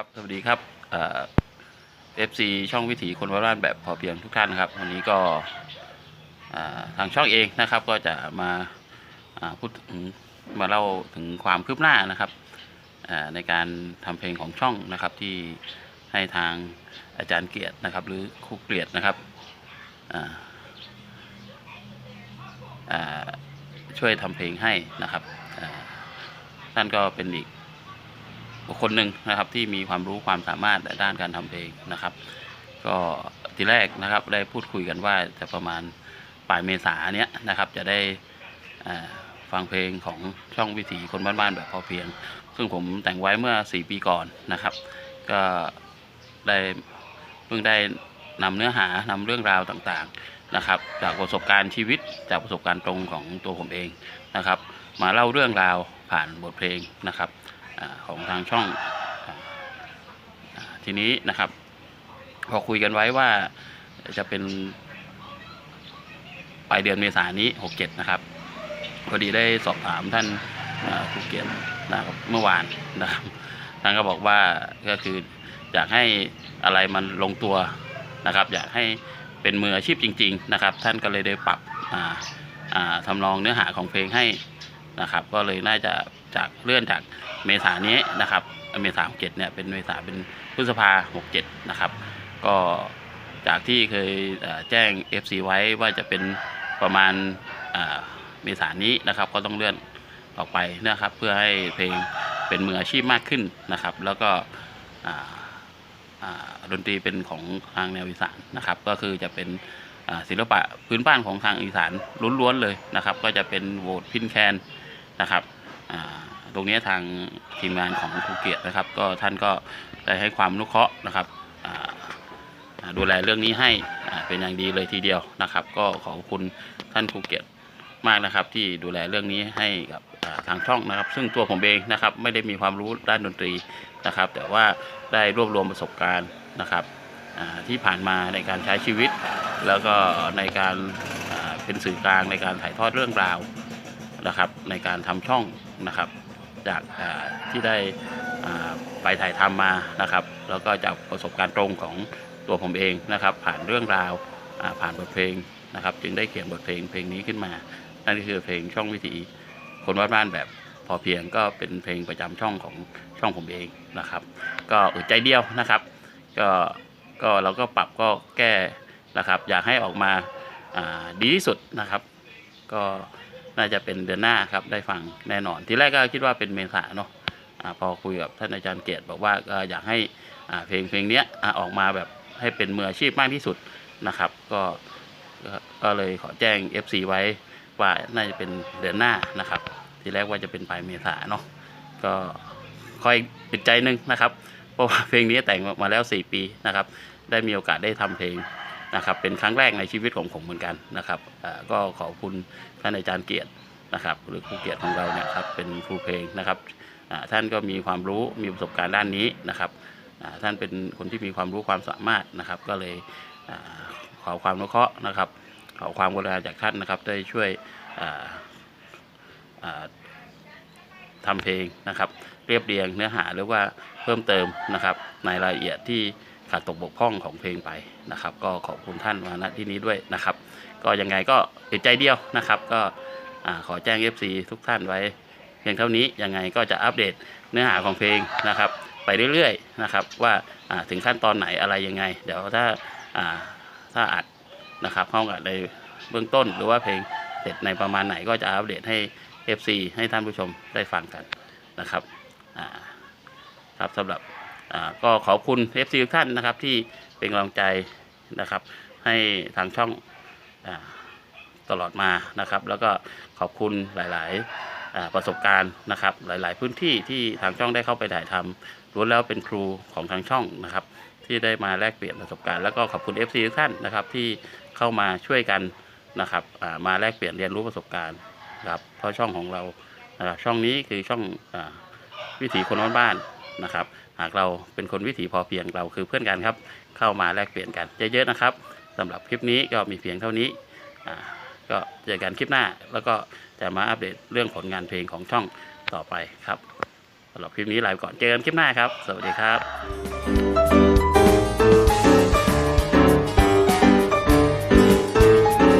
ครับสวัสดีครับเอฟซีช่องวิถีคนบ้านแบบพอเพียงทุกท่านครับ วันนี้ก็ทางช่องเองนะครับ ก็จะมาาพูดมาเล่าถึงความคืบหน้านะครับในการทำเพลงของช่องนะครับที่ให้ทางอาจารย์เกียรตินะครับ หรือครูเกียรตินะครับช่วยทำเพลงให้นะครับท่านก็เป็นอีก คคลหนึ่งนะครับที่มีความรู้ความสามารถในด้านการทำเพลงนะครับ ก็ทีแรกนะครับได้พูดคุยกันว่าจะประมาณปลายเมษาเนี้ยนะครับ จะได้ฟังเพลงของช่องวิถีคนบ้านๆแบบพอเพียง ซึ่งผมแต่งไว้เมื่อ 4 ปีก่อนนะครับ ก็ได้เพิ่งได้นำเนื้อหานำเรื่องราวต่างๆนะครับ จากประสบการณ์ชีวิตจากประสบการณ์ตรงของตัวผมเองนะครับ มาเล่าเรื่องราวผ่านบทเพลงนะครับ ของทางช่องอทีนี้นะครับ พอคุยกันไว้ว่าจะเป็นปลายเดือนเมษายนนี้ 67 นะครับ พอดีได้สอบถามท่านอ่าครูเกียรตินะครับเมื่อวานนะครับท่านก็บอกว่าก็คืออยากให้อะไรมันลงตัวนะครับ อยากให้เป็นมืออาชีพจริง ๆ นะครับ ท่านก็เลยได้ปรับทำนองเนื้อหาของเพลงให้ นะครับ ก็เลยน่าจะจากเลื่อนจากเมษานี้นะครับ เมษาหกเจ็ดเนี่ยเป็นเมษาเป็นพฤษภาหกเจ็ดนะครับ ก็จากที่เคยแจ้ง FC ไว้ว่าจะเป็นประมาณเมษานี้นะครับ ก็ต้องเลื่อนออกไปนะครับ เพื่อให้เพลงเป็นมืออาชีพมากขึ้นนะครับ แล้วก็ดนตรีเป็นของทางแนวอีสานนะครับ ก็คือจะเป็นศิลปะพื้นบ้านของทางอีสานล้วนๆเลยนะครับ ก็จะเป็นโวตพินแคน นะครับตรงนี้ทางทีมงานของภูเก็ตนะครับ ก็ท่านก็ได้ให้ความนุเคราะห์นะครับดูแลเรื่องนี้ให้เป็นอย่างดีเลยทีเดียวนะครับ ก็ขอบคุณท่านภูเก็ตมากนะครับ ที่ดูแลเรื่องนี้ให้กับทางช่องนะครับ ซึ่งตัวผมเองนะครับไม่ได้มีความรู้ด้านดนตรีนะครับ แต่ว่าได้รวบรวมประสบการณ์นะครับที่ผ่านมาในการใช้ชีวิต แล้วก็ในการเป็นสื่อกลางในการถ่ายทอดเรื่องราว นะครับในการทำช่องนะครับ จากที่ได้ไปถ่ายทำมานะครับ แล้วก็จากประสบการณ์ตรงของตัวผมเองนะครับ ผ่านเรื่องราวผ่านบทเพลงนะครับ จึงได้เขียนบทเพลงเพลงนี้ขึ้นมา นั่นก็คือเพลงช่องวิถีคนบ้านแบบพอเพียงก็เป็นเพลงประจำช่องของช่องผมเองนะครับ ก็อดใจเดียวนะครับ ก็ก็เราก็ปรับก็แก้นะครับ อยากให้ออกมาาดีที่สุดนะครับ ก็ น่าจะเป็นเดือนหน้าครับได้ฟังแน่นอน ทีแรกก็คิดว่าเป็นเมษาเนาะอาพอคุยกับท่านอาจารย์เกตบอกว่าก็อยากให้เพลงเพลงเนี้ยอออกมาแบบให้เป็นมืออาชีพมากที่สุดนะครับ ก็ก็เลยขอแจ้ง FC ไว้ว่าน่าจะเป็นเดือนหน้านะครับ ทีแรกว่าจะเป็นปลายเมษาเนาะก็คอยปิดใจนึงนะครับ เพราะว่าเพลงนี้แต่งมาแล้ว 4 ปีนะครับ ได้มีโอกาสได้ทำเพลง นะครับเป็นครั้งแรกในชีวิตของผมเหมือนกันนะครับก็ขอบคุณท่านอาจารย์เกียรตินะครับหรือครูเกียรติของเราเนี่ยครับเป็นครูเพลงนะครับท่านก็มีความรู้มีประสบการณ์ด้านนี้นะครับท่านเป็นคนที่มีความรู้ความสามารถนะครับ ก็เลยอขอความนุเคราะห์นะครับ ขอความกรุณาจากท่านนะครับได้ช่วยอ่าอ่าทำเพลงนะครับ เรียบเรียงเนื้อหาหรือว่าเพิ่มเติมนะครับในรายละเอียดที่ ขาดตกบกพร่องของเพลงไปนะครับ ก็ขอบคุณท่านมาณที่นี้ด้วยนะครับ ก็ยังไงก็ติดใจเดียวนะครับ ก็ขอแจ้ง FC ทุกท่านไว้ เพียงเท่านี้ยังไงก็จะอัปเดตเนื้อหาของเพลงนะครับ ไปเรื่อยๆนะครับว่าถึงขั้นตอนไหนอะไรยังไง เดี๋ยวถ้าถ้าอัดนะครับห้องอัดในเบื้องต้นหรือว่าเพลงเสร็จในประมาณไหนก็จะอัปเดตให้ FC ให้ท่านผู้ชมได้ฟังกันนะครับครับสำหรับ ก็ขอบคุณ FC ทุกท่านนะครับที่เป็นกำลังใจนะครับ ให้ทางช่องอตลอดมานะครับ แล้วก็ขอบคุณหลาย ๆ ประสบการณ์นะครับ หลาย ๆ พื้นที่ที่ทางช่องได้เข้าไปถ่ายทำล้วนแล้วเป็นครูของทางช่องนะครับ ที่ได้มาแลกเปลี่ยนประสบการณ์แล้วก็ขอบคุณ FC ทุกท่านนะครับที่เข้ามาช่วยกันนะครับมาแลกเปลี่ยนเรียนรู้ประสบการณ์นะครับเพราะช่องของเราช่องนี้คือช่องอวิถีคนบ้านนะครับ หากเราเป็นคนวิถีพอเพียงเราคือเพื่อนกันครับ เข้ามาแลกเปลี่ยนกันเยอะๆนะครับสำหรับคลิปนี้ก็มีเพียงเท่านี้ก็เจอกันคลิปหน้า แล้วก็จะมาอัปเดตเรื่องผลงานเพลงของช่องต่อไปครับสำหรับคลิปนี้ลาไปก่อนเจอกันคลิปหน้าครับ สวัสดีครับ